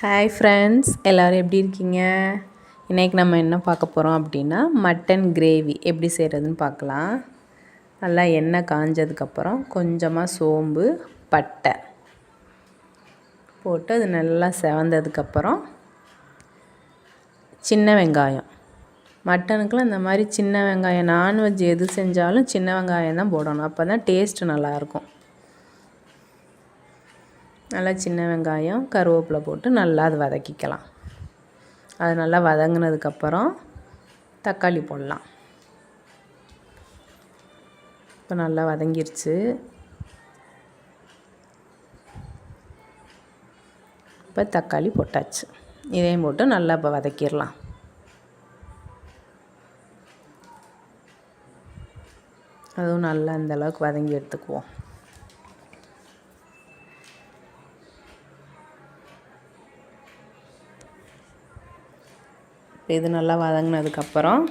Hi friends எல்லோரும் எப்படி இருக்கீங்க? இன்றைக்கி நம்ம என்ன பார்க்க போகிறோம் அப்படின்னா மட்டன் கிரேவி எப்படி செய்கிறதுன்னு பார்க்கலாம். நல்லா எண்ணெய் காஞ்சதுக்கப்புறம் கொஞ்சமாக சோம்பு பட்டை போட்டு அது நல்லா செவந்ததுக்கப்புறம் சின்ன வெங்காயம். மட்டனுக்குலாம் இந்த மாதிரி சின்ன வெங்காயம் நான்வெஜ் எது செஞ்சாலும் சின்ன வெங்காயம் தான் போடணும். அப்போ தான் டேஸ்ட்டு நல்லாயிருக்கும் நல்லா சின்ன வெங்காயம் கருவேப்பிலை போட்டு நல்லா அது வதக்கிக்கலாம். அது நல்லா வதங்கினதுக்கப்புறம் தக்காளி போடலாம். இப்போ நல்லா வதங்கிருச்சு. இப்போ தக்காளி போட்டாச்சு. இதையும் போட்டு நல்லா இப்போ வதக்கிடலாம். அதுவும் நல்லா அந்தளவுக்கு வதங்கி எடுத்துக்குவோம். இது நல்லா வதங்கினதுக்கப்புறம்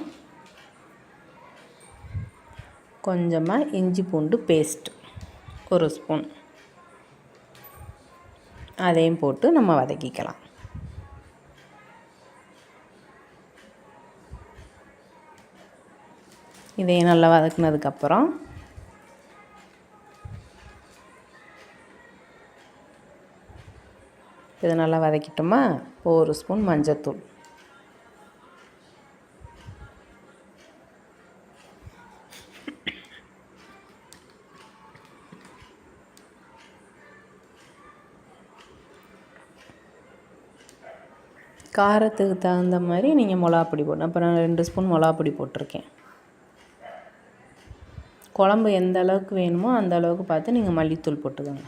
கொஞ்சமாக இஞ்சி பூண்டு பேஸ்ட் ஒரு ஸ்பூன் அதையும் போட்டு நம்ம வதக்கிக்கலாம். இதையும் நல்லா வதக்குனதுக்கப்புறம் இது நல்லா வதக்கிட்டோமா? ஒரு ஸ்பூன் மஞ்சத்தூள். காரத்துக்கு தகுந்த மாதிரி நீங்கள் மிளகாப்பொடி போடணும். அப்போ நான் ரெண்டு ஸ்பூன் மிளகாப்பொடி போட்டிருக்கேன். குழம்பு எந்த அளவுக்கு வேணுமோ அந்த அளவுக்கு பார்த்து நீங்கள் மல்லித்தூள் போட்டுக்கோங்க.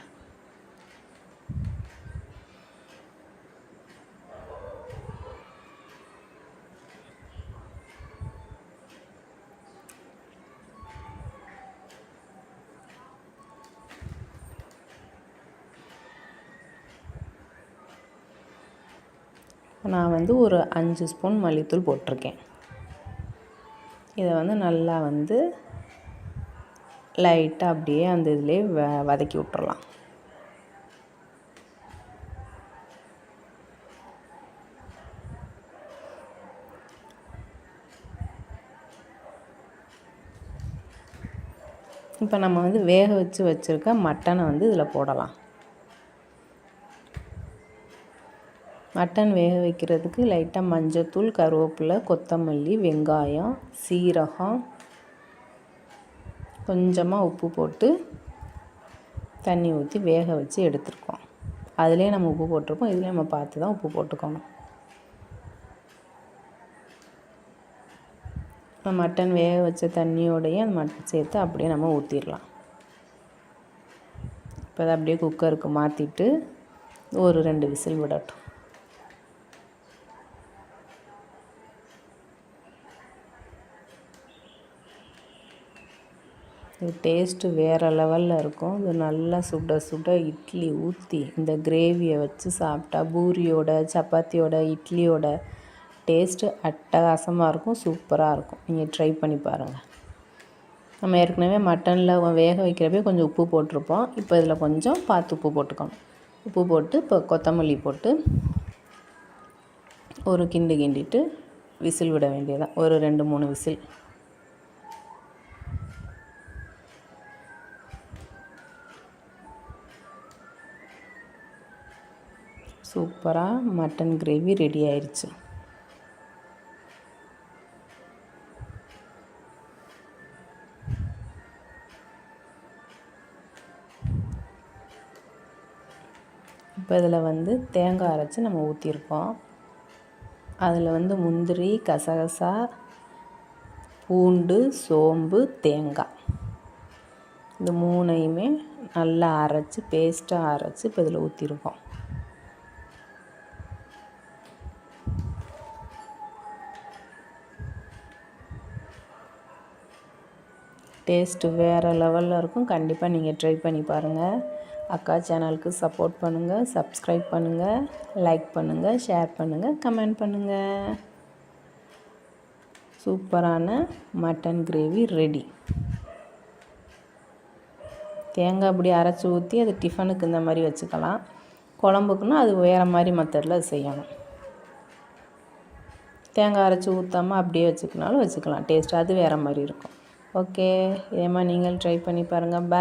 நான் வந்து ஒரு அஞ்சு ஸ்பூன் மல்லித்தூள் போட்டிருக்கேன். இதை வந்து நல்லா வந்து லைட்டாக அப்படியே அந்த இதிலே வ வதக்கி விட்டுறலாம். இப்போ நம்ம வந்து வேக வச்சு வச்சுருக்க மட்டனை வந்து இதில் போடலாம். மட்டன் வேக வைக்கிறதுக்கு லைட்டாக மஞ்சத்தூள் கருவேப்பிலை கொத்தமல்லி வெங்காயம் சீரகம் கொஞ்சமாக உப்பு போட்டு தண்ணி ஊற்றி வேக வச்சு எடுத்துருக்கோம். அதிலே நம்ம உப்பு போட்டிருக்கோம். இதிலே நம்ம பார்த்து தான் உப்பு போட்டுக்கணும். மட்டன் வேக வச்ச தண்ணியோடையே அந்த மட்டன் சேர்த்து அப்படியே நம்ம ஊற்றிடலாம் இப்போ அதை அப்படியே குக்கருக்கு மாற்றிட்டு ஒரு ரெண்டு விசில் விடட்டும். இது டேஸ்ட்டு வேறு லெவலில் இருக்கும். இது நல்லா சுட சுட இட்லி ஊற்றி இந்த கிரேவியை வச்சு சாப்பிட்டா பூரியோட சப்பாத்தியோட இட்லியோட டேஸ்ட்டு அட்டகாசமாக இருக்கும் சூப்பராக இருக்கும். நீங்கள் ட்ரை பண்ணி பாருங்கள் நம்ம ஏற்கனவே மட்டனில் வேக வைக்கிறப்பே கொஞ்சம் உப்பு போட்டிருப்போம். இப்போ இதில் கொஞ்சம் பார்த்து உப்பு போட்டுக்கணும் உப்பு போட்டு இப்போ கொத்தமல்லி போட்டு ஒரு கிண்டு கிண்டிட்டு விசில் விட வேண்டியதான் ஒரு ரெண்டு மூணு விசில். சூப்பராக மட்டன் கிரேவி ரெடி ஆயிடுச்சு இப்போ இதில் வந்து தேங்காய் அரைச்சி நம்ம ஊற்றிருக்கோம் அதில் வந்து முந்திரி கசகசா பூண்டு சோம்பு தேங்காய். இந்த மூணையுமே நல்லா அரைச்சி பேஸ்ட்டாக அரைச்சி இப்போ இதில் ஊற்றிருக்கோம் டேஸ்ட்டு வேறு லெவலில் இருக்கும். கண்டிப்பாக நீங்கள் ட்ரை பண்ணி பாருங்கள் அக்கா சேனலுக்கு சப்போர்ட் பண்ணுங்கள் சப்ஸ்கிரைப் பண்ணுங்கள் லைக் பண்ணுங்கள் ஷேர் பண்ணுங்கள் கமெண்ட் பண்ணுங்கள் சூப்பரான மட்டன் கிரேவி ரெடி தேங்காய் அப்படி அரைச்சி ஊற்றி அது டிஃபனுக்கு இந்த மாதிரி வச்சுக்கலாம். குழம்புக்குன்னா அது வேறு மாதிரி மெத்தடில் செய்யணும். தேங்காய் அரைச்சி ஊற்றாமல் அப்படியே வச்சுக்கினாலும் வச்சுக்கலாம். டேஸ்ட் அது வேறு மாதிரி இருக்கும். ஓகே இதே மாதிரி நீங்கள் ட்ரை பண்ணி பாருங்கள் பே